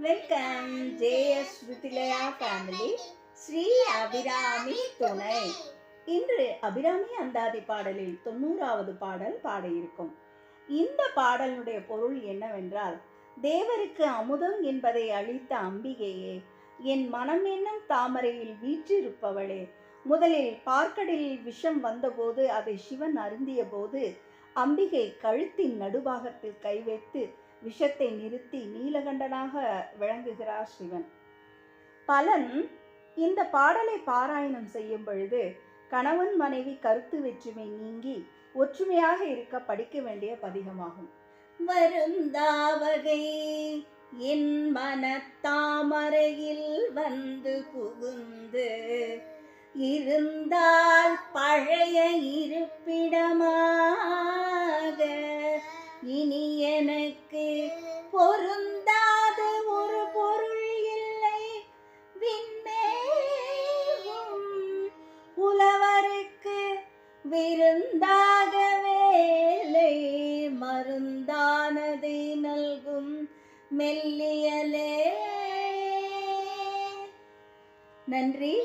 Welcome JS Shrutilaya family Shri Abirami துணை இன்று அபிராமி அந்தாதி பாடலில் தொண்ணூறாவது பாடல் பாட இருக்கும் இந்த பாடலுடைய பொருள் என்னவென்றால் தேவருக்கு அமுதம் என்பதை அளித்த அம்பிகையே என் மனம் என்னும் தாமரையில் வீற்றிருப்பவளே முதலில் பார்க்கடலில் விஷம் வந்தபோது அதை சிவன் அருந்திய போது அம்பிகை கழுத்தின் நடுபாகத்தில் கை வைத்து விஷத்தை நிறுத்தி நீலகண்டனாக விளங்குகிறார் சிவன். பலன் இந்த பாடலை பாராயணம் செய்யும் பொழுது கணவன் மனைவி கருத்து வெற்றுமை நீங்கி ஒற்றுமையாக இருக்க படிக்க வேண்டிய பதிகமாகும். வருந்தாவகை என் மனத்தாமரையில் வந்து புகுந்து இருந்தால் பழைய இருப்பிடமா விருந்தாக வேலை மருந்தானதை நல்கும் மெல்லியலே. நன்றி.